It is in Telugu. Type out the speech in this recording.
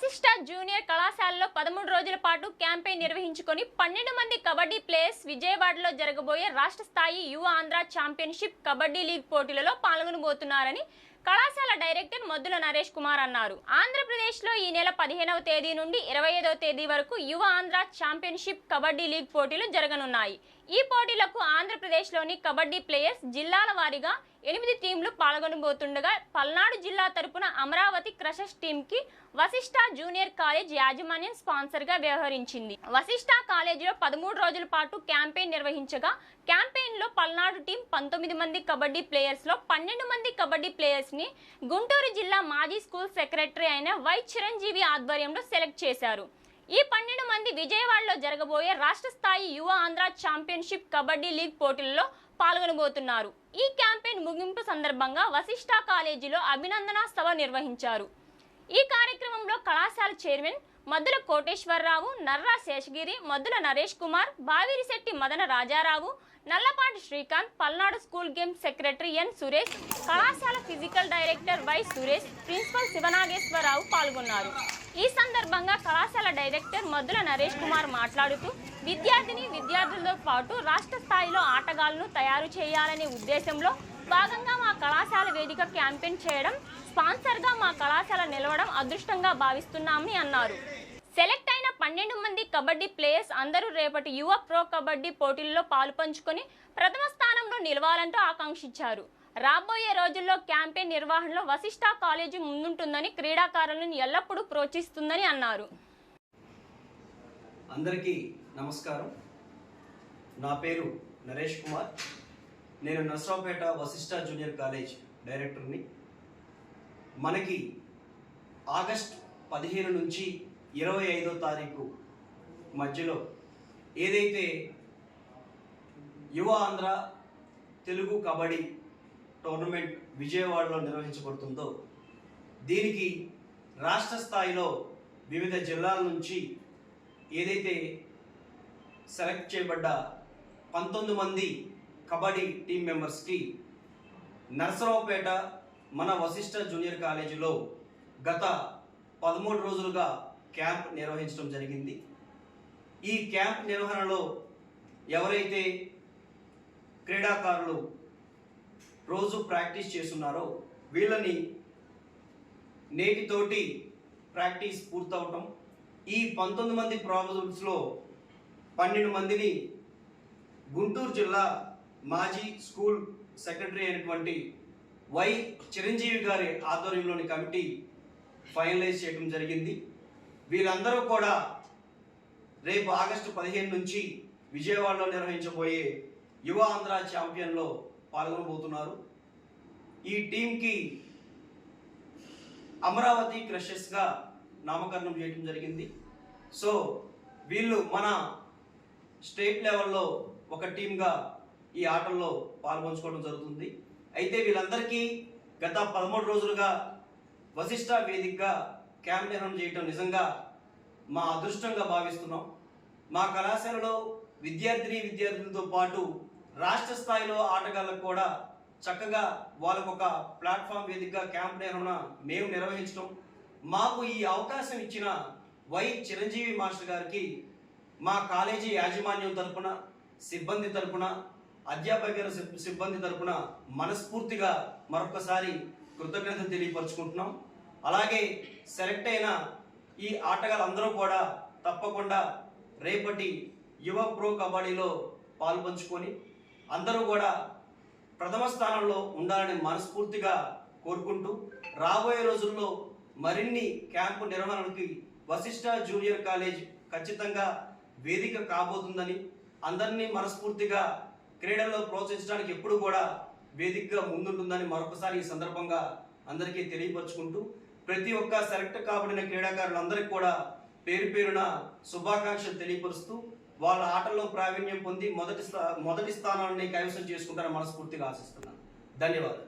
వశిష్ట జూనియర్ కళాశాలలో పదమూడు రోజుల పాటు క్యాంపెయిన్ నిర్వహించుకొని పన్నెండు మంది కబడ్డీ ప్లేయర్స్ విజయవాడలో జరగబోయే రాష్ట్ర స్థాయి యువ ఆంధ్ర ఛాంపియన్షిప్ కబడ్డీ లీగ్ పోటీలలో పాల్గొనబోతున్నారని కళాశాల డైరెక్టర్ మొద్దుల నరేష్ కుమార్ అన్నారు. ఆంధ్రప్రదేశ్లో ఈ నెల పదిహేనవ తేదీ నుండి ఇరవై ఐదవ తేదీ వరకు యువ ఆంధ్ర ఛాంపియన్షిప్ కబడ్డీ లీగ్ పోటీలు జరగనున్నాయి. ఈ పోటీలకు ఆంధ్రప్రదేశ్లోని కబడ్డీ ప్లేయర్స్ జిల్లాల వారీగా ఎనిమిది టీంలు పాల్గొనబోతుండగా పల్నాడు జిల్లా తరపున అమరావతి క్రషెస్ టీంకి వశిష్ట జూనియర్ కాలేజ్ యాజమాన్యం స్పాన్సర్గా వ్యవహరించింది. వశిష్ట కాలేజీలో పదమూడు రోజుల పాటు క్యాంపెయిన్ నిర్వహించగా క్యాంపెయిన్లో పల్నాడు టీం పంతొమ్మిది మంది కబడ్డీ ప్లేయర్స్లో పన్నెండు మంది కబడ్డీ ప్లేయర్స్ ని గుంటూరు జిల్లా మాజీ స్కూల్ సెక్రటరీ అయిన వై చిరంజీవి ఆధ్వర్యంలో సెలెక్ట్ చేశారు. ఈ పన్నెండు మంది విజయవాడలో జరగబోయే రాష్ట్ర స్థాయి యువ ఆంధ్ర ఛాంపియన్షిప్ కబడ్డీ లీగ్ పోటీల్లో పాల్గొనబోతున్నారు. ఈ క్యాంపెయిన్ ముగింపు సందర్భంగా వశిష్ట కాలేజీలో అభినందన సభ నిర్వహించారు. ఈ కార్యక్రమంలో కళాశాల chairman Maddula Koteswararao Narra Seshagiri Maddula Naresh Kumar Bavirisetti Madana Rajarao Nallapati Srikanth Palnadu school games secretary N Suresh కళాశాల physical director Y Suresh principal Sivanageswararao పాల్గొన్నారు. ఈ సందర్భంగా కళాశాల డైరెక్టర్ మధుల నరేష్ కుమార్ మాట్లాడుతూ విద్యార్థిని విద్యార్థులతో పాటు రాష్ట్ర స్థాయిలో ఆటగాళ్ళను తయారు చేయాలనే ఉద్దేశంలో భాగంగా మా కళాశాల వేదిక క్యాంపెయిన్ చేయడం స్పాన్సర్గా మా కళాశాల నిలవడం అదృష్టంగా భావిస్తున్నామని అన్నారు. సెలెక్ట్ పన్నెండు మంది కబడ్డీ ప్లేయర్స్ అందరూ రేపటి యువ ప్రో కబడ్డీ పోటీల్లో పాలుపంచుకొని ప్రథమ స్థానంలో నిలవాలంటూ ఆకాంక్షించారు. రాబోయే రోజుల్లో క్యాంపెయిన్ నిర్వహణలో వశిష్ట కాలేజీ ముందుంటుందని క్రీడాకారులను ఎల్లప్పుడూ ప్రోత్సహిస్తుందని అన్నారు. అందరికీ నమస్కారం. నా పేరు నరేష్ కుమార్. నేను నర్సరావుపేట వశిష్ట జూనియర్ కాలేజ్ డైరెక్టర్ని. మనకి ఆగస్ట్ పదిహేను నుంచి ఇరవై ఐదో తారీఖు మధ్యలో ఏదైతే యువ ఆంధ్ర తెలుగు కబడ్డీ టోర్నమెంట్ విజయవాడలో నిర్వహించబడుతుందో దీనికి రాష్ట్ర స్థాయిలో వివిధ జిల్లాల నుంచి ఏదైతే సెలెక్ట్ చేయబడ్డ పంతొమ్మిది మంది కబడ్డీ టీం మెంబర్స్కి నరసరావుపేట మన వశిష్ఠ జూనియర్ కాలేజీలో గత పదమూడు రోజులుగా క్యాంప్ నిర్వహించడం జరిగింది. ఈ క్యాంప్ నిర్వహణలో ఎవరైతే క్రీడాకారులు రోజు ప్రాక్టీస్ చేస్తున్నారో వీళ్ళని నేటితోటి ప్రాక్టీస్ పూర్తవటం. ఈ పంతొమ్మిది మంది ప్రాబుల్స్లో పన్నెండు మందిని గుంటూరు జిల్లా మాజీ స్కూల్ సెక్రటరీ అయినటువంటి వై చిరంజీవి గారి ఆధ్వర్యంలోని కమిటీ ఫైనలైజ్ చేయడం జరిగింది. వీళ్ళందరూ కూడా రేపు ఆగస్టు పదిహేను నుంచి విజయవాడలో నిర్వహించబోయే యువ ఆంధ్ర ఛాంపియన్లో పాల్గొనబోతున్నారు. ఈ టీంకి అమరావతి క్రషెస్గా నామకరణం చేయడం జరిగింది. సో వీళ్ళు మన స్టేట్ లెవెల్లో ఒక టీమ్గా ఈ ఆటల్లో పాల్పంచుకోవడం జరుగుతుంది. అయితే వీళ్ళందరికీ గత పదమూడు రోజులుగా వశిష్ట వేదికగా క్యాంప్ చేయటం నిజంగా మా అదృష్టంగా భావిస్తున్నాం. మా కళాశాలలో విద్యార్థిని విద్యార్థులతో పాటు రాష్ట్ర స్థాయిలో ఆటగాళ్ళకు కూడా చక్కగా వాళ్ళకు ఒక ప్లాట్ఫామ్ వేదికగా క్యాంప్ నిర్వహణ మేము నిర్వహించడం మాకు ఈ అవకాశం ఇచ్చిన వై చిరంజీవి మాస్టర్ గారికి మా కాలేజీ యాజమాన్యం తరపున సిబ్బంది తరపున అధ్యాపకేతర సిబ్బంది తరపున మనస్ఫూర్తిగా మరొకసారి కృతజ్ఞతలు తెలియపరుచుకుంటున్నాం. అలాగే సెలెక్ట్ అయిన ఈ ఆటగాళ్ళందరూ కూడా తప్పకుండా రేపటి యువ ప్రో కబడ్డీలో పాల్పంచుకొని అందరూ కూడా ప్రథమ స్థానంలో ఉండాలని మనస్ఫూర్తిగా కోరుకుంటూ రాబోయే రోజుల్లో మరిన్ని క్యాంపు నిర్వహణకి వశిష్ట జూనియర్ కాలేజ్ ఖచ్చితంగా వేదిక కాబోతుందని అందరినీ మనస్ఫూర్తిగా క్రీడల్లో ప్రోత్సహించడానికి ఎప్పుడు కూడా వేదికగా ముందుంటుందని మరొకసారి ఈ సందర్భంగా అందరికీ తెలియపరుచుకుంటూ ప్రతి ఒక్క సెలెక్ట్ కాబడిన క్రీడాకారులందరికీ కూడా పేరు పేరున శుభాకాంక్షలు తెలియపరుస్తూ వాళ్ళ ఆటల్లో ప్రావీణ్యం పొంది మొదటి స్థా మొదటి స్థానాన్ని కైవసం చేసుకుంటారని మనస్ఫూర్తిగా ఆశిస్తున్నాను. ధన్యవాదాలు.